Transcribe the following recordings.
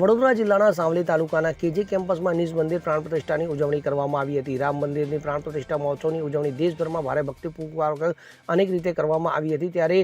વડોદરા જિલ્લાના સાવલી તાલુકાના કેજી કેમ્પસમાં નિજ મંદિર પ્રાણ પ્રતિષ્ઠાની ઉજવણી કરવામાં આવી હતી. રામ મંદિરની પ્રાણ પ્રતિષ્ઠા મહોત્સવની ઉજવણી દેશભરમાં ભારે ભક્તિપૂર્વક અનેક રીતે કરવામાં આવી હતી. ત્યારે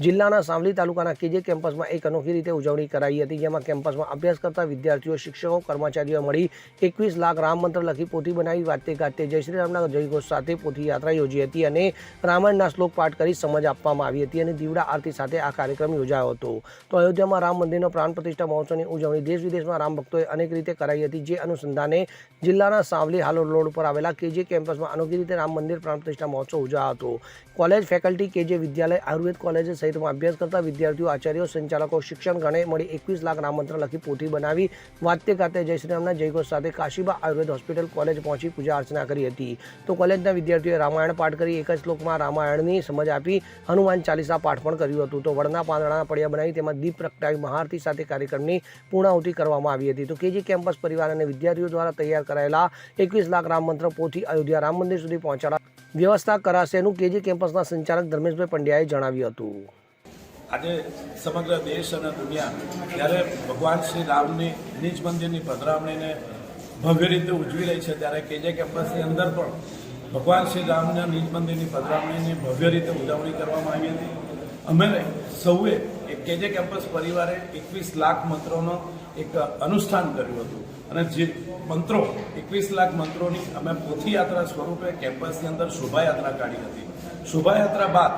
જિલ્લાના સાવલી તાલુકાના કેજી કેમ્પસમાં એક અનોખી રીતે ઉજવણી કરાઈ હતી, જેમાં કેમ્પસમાં અભ્યાસ કરતા વિદ્યાર્થીઓ, શિક્ષકો, કર્મચારીઓ મળી એકવીસ લાખ રામ મંત્ર લખી પોથી બનાવી વાતે ગાતે જય શ્રી રામના જયઘોષ સાથે પોથી યાત્રા યોજી હતી અને રામાયણના શ્લોક પાઠ કરી સમજ આપવામાં આવી હતી અને દીવડા આરતી સાથે આ કાર્યક્રમ યોજાયો હતો. તો અયોધ્યામાં રામ મંદિરનો પ્રાણ પ્રતિષ્ઠા મહોત્સવની ઉજવણી દેશ વિદેશમાં રામ અનેક રીતે કરાઈ હતી, જે અનુસંધાને જિલ્લાના સાવલી હાલોડ રોડ ઉપર આવેલા કેજે કેમ્પસમાં અનોખી રીતે રામ મંદિર પ્રાણ પ્રતિષ્ઠા મહોત્સવ ઉજવાયો હતો. કોલેજ ફેકલ્ટી કેજે વિદ્યાલય આયુર્વેદ કોલેજ સહિતમાં અભ્યાસ કરતા વિદ્યાર્થીઓ, આચાર્યો, સંચાલકો, શિક્ષણ ગણે મળી એકવીસ લાખ રામમંત્ર લખી પોથી બનાવી વાત્ય ખાતે જય શ્રીરામના જયઘોષ સાથે કાશીબા આયુર્વેદ હોસ્પિટલ કોલેજ પહોંચી પૂજા અર્ચના કરી હતી. તો કોલેજના વિદ્યાર્થીઓએ રામાયણ પાઠ કરી, એક જ શ્લોકમાં રામાયણની સમજ આપી, હનુમાન ચાલીસા પાઠ પણ કર્યું હતું. તો વડના પાંદડાના પડિયા બનાવી, તેમાં દીપ પ્રગટાવી મહારતી સાથે કાર્યક્રમની પૂર્ણાહુતિ કરવામાં આવી હતી. તો કેજી કેમ્પસ પરિવાર અને વિદ્યાર્થીઓ દ્વારા તૈયાર કરાયેલા એકવીસ લાખ રામ મંત્ર પોથી અયોધ્યા રામ મંદિર સુધી પહોંચાડવા વ્યવસ્થા કરાશે એનું કેજી કેમ્પસના સંચાલક ધર્મેશભાઈ પંડ્યાએ જણાવ્યું હતું. આજે સમગ્ર દેશ અને દુનિયા જ્યારે ભગવાન શ્રી રામની નિજ મંદિરની પધરામણીને ભવ્ય રીતે ઉજવી રહી છે, ત્યારે કેજે કેમ્પસની અંદર પણ ભગવાન શ્રી રામના નિજ મંદિરની પધરામણીની ભવ્ય રીતે ઉજવણી કરવામાં આવી હતી. અમે સૌએ એક કેજે કેમ્પસ પરિવારે એકવીસ લાખ મંત્રોનો એક અનુષ્ઠાન કર્યું હતું. અને જે મંત્રો, એકવીસ લાખ મંત્રોની અમે પોથીયાત્રા સ્વરૂપે કેમ્પસની અંદર શોભાયાત્રા કાઢી હતી. શોભાયાત્રા બાદ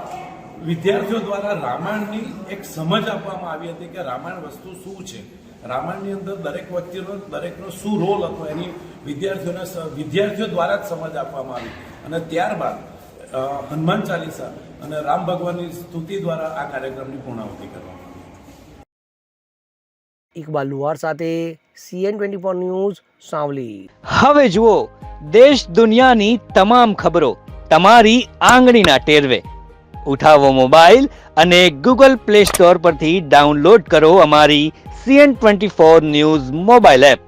વિદ્યાર્થીઓ દ્વારા રામાયણની એક સમજ આપવામાં આવી હતી કે રામાયણ વસ્તુ શું છે. રામાયણની અંદર દરેક વ્યક્તિનો, દરેકનો શું રોલ હતો એની વિદ્યાર્થીઓને વિદ્યાર્થીઓ દ્વારા જ સમજ આપવામાં આવી. અને ત્યારબાદ હનુમાન ચાલીસા અને રામ ભગવાનની સ્તુતિ દ્વારા આ કાર્યક્રમની પૂર્ણાહુતિ કરવામાં આવી. ઇકબાલ લુહાર સાથે CN twenty four news Savli. હવે જુઓ દેશ દુનિયાની તમામ ખબરો તમારી આંગળીના ટેરવે. ઉઠાવો મોબાઈલ અને ગૂગલ પ્લે સ્ટોર પરથી ડાઉનલોડ કરો અમારી CN twenty four news mobile app.